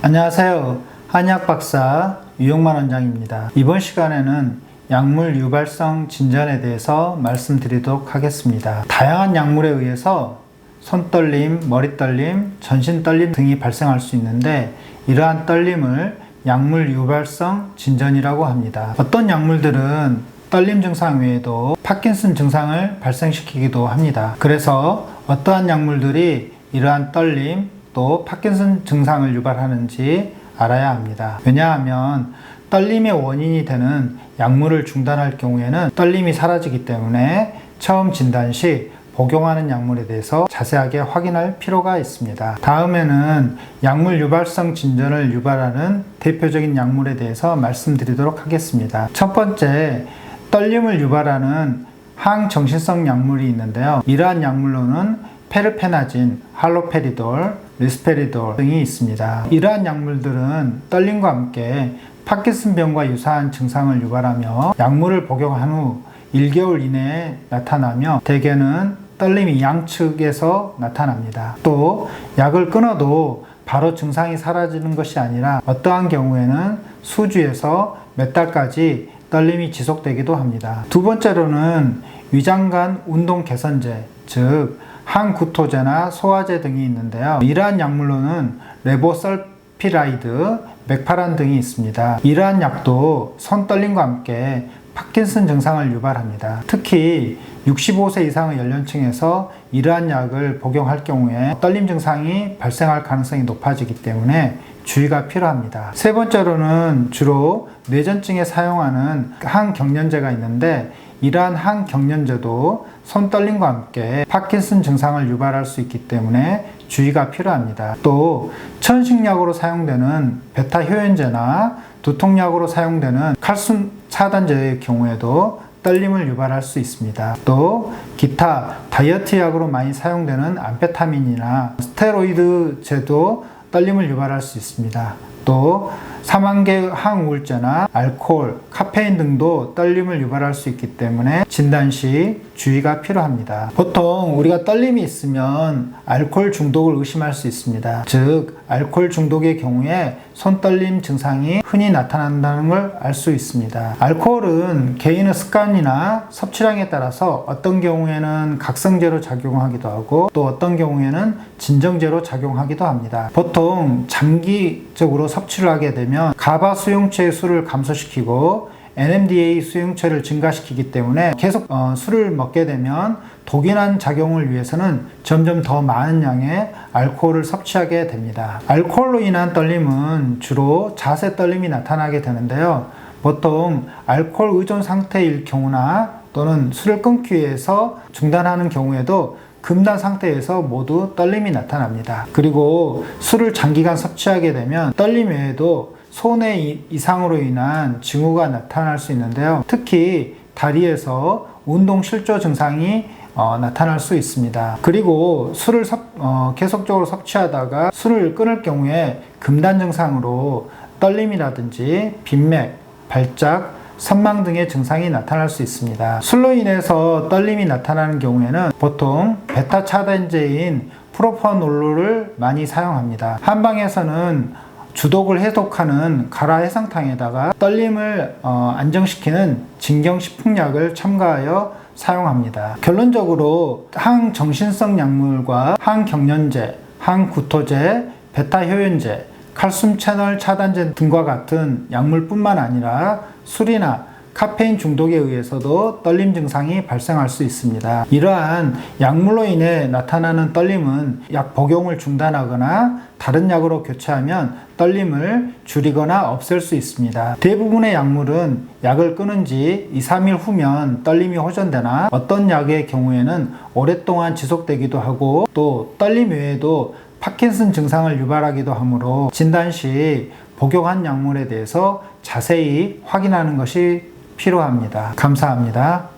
안녕하세요. 한약 박사 유용만 원장입니다. 이번 시간에는 약물 유발성 진전에 대해서 말씀드리도록 하겠습니다. 다양한 약물에 의해서 손떨림, 머리떨림, 전신떨림 등이 발생할 수 있는데 이러한 떨림을 약물 유발성 진전이라고 합니다. 어떤 약물들은 떨림 증상 외에도 파킨슨 증상을 발생시키기도 합니다. 그래서 어떠한 약물들이 이러한 떨림 또 파킨슨 증상을 유발하는지 알아야 합니다. 왜냐하면 떨림의 원인이 되는 약물을 중단할 경우에는 떨림이 사라지기 때문에 처음 진단 시 복용하는 약물에 대해서 자세하게 확인할 필요가 있습니다. 다음에는 약물 유발성 진전을 유발하는 대표적인 약물에 대해서 말씀드리도록 하겠습니다. 첫 번째, 떨림을 유발하는 항정신성 약물이 있는데요. 이러한 약물로는 페르페나진, 할로페리돌, 리스페리돌 등이 있습니다. 이러한 약물들은 떨림과 함께 파킨슨병과 유사한 증상을 유발하며 약물을 복용한 후 1개월 이내에 나타나며 대개는 떨림이 양측에서 나타납니다. 또 약을 끊어도 바로 증상이 사라지는 것이 아니라 어떠한 경우에는 수주에서 몇 달까지 떨림이 지속되기도 합니다. 두 번째로는 위장관 운동 개선제, 즉 항구토제나 소화제 등이 있는데요. 이러한 약물로는 레보설피라이드, 맥파란 등이 있습니다. 이러한 약도 손떨림과 함께 파킨슨 증상을 유발합니다. 특히 65세 이상의 연령층에서 이러한 약을 복용할 경우에 떨림 증상이 발생할 가능성이 높아지기 때문에 주의가 필요합니다. 세 번째로는 주로 뇌전증에 사용하는 항경련제가 있는데 이러한 항경련제도 손떨림과 함께 파킨슨 증상을 유발할 수 있기 때문에 주의가 필요합니다. 또 천식약으로 사용되는 베타 효연제나 두통약으로 사용되는 칼슘 차단제의 경우에도 떨림을 유발할 수 있습니다. 또 기타 다이어트 약으로 많이 사용되는 암페타민이나 스테로이드제도 떨림을 유발할 수 있습니다. 또 사망계 항우울제나 알코올, 카페인 등도 떨림을 유발할 수 있기 때문에 진단 시 주의가 필요합니다. 보통 우리가 떨림이 있으면 알코올 중독을 의심할 수 있습니다. 즉, 알코올 중독의 경우에 손떨림 증상이 흔히 나타난다는 걸 알 수 있습니다. 알코올은 개인의 습관이나 섭취량에 따라서 어떤 경우에는 각성제로 작용하기도 하고 또 어떤 경우에는 진정제로 작용하기도 합니다. 보통 장기적으로 섭취를 하게 되면 가바 수용체의 수를 감소시키고 NMDA 수용체를 증가시키기 때문에 계속 어, 술을 먹게 되면 독인한 작용을 위해서는 점점 더 많은 양의 알코올을 섭취하게 됩니다. 알코올로 인한 떨림은 주로 자세 떨림이 나타나게 되는데요. 보통 알코올 의존 상태일 경우나 또는 술을 끊기 위해서 중단하는 경우에도 금단 상태에서 모두 떨림이 나타납니다. 그리고 술을 장기간 섭취하게 되면 떨림 외에도 손의 이상으로 인한 징후가 나타날 수 있는데요. 특히 다리에서 운동 실조 증상이 어, 나타날 수 있습니다. 그리고 술을 섭, 어, 계속적으로 섭취하다가 술을 끊을 경우에 금단 증상으로 떨림이라든지 빈맥, 발작, 선망 등의 증상이 나타날 수 있습니다. 술로 인해서 떨림이 나타나는 경우에는 보통 베타 차단제인 프로파놀로를 많이 사용합니다. 한방에서는 주독을 해독하는 가라 해상탕에다가 떨림을 어, 안정시키는 진경식품약을 첨가하여 사용합니다. 결론적으로 항정신성 약물과 항경련제, 항구토제, 베타 효연제, 칼슘 채널 차단제 등과 같은 약물뿐만 아니라 술이나 카페인 중독에 의해서도 떨림 증상이 발생할 수 있습니다. 이러한 약물로 인해 나타나는 떨림은 약 복용을 중단하거나 다른 약으로 교체하면 떨림을 줄이거나 없앨 수 있습니다. 대부분의 약물은 약을 끊은 지 2, 3일 후면 떨림이 호전되나 어떤 약의 경우에는 오랫동안 지속되기도 하고 또 떨림 외에도 파킨슨 증상을 유발하기도 하므로 진단 시 복용한 약물에 대해서 자세히 확인하는 것이 필요합니다. 감사합니다.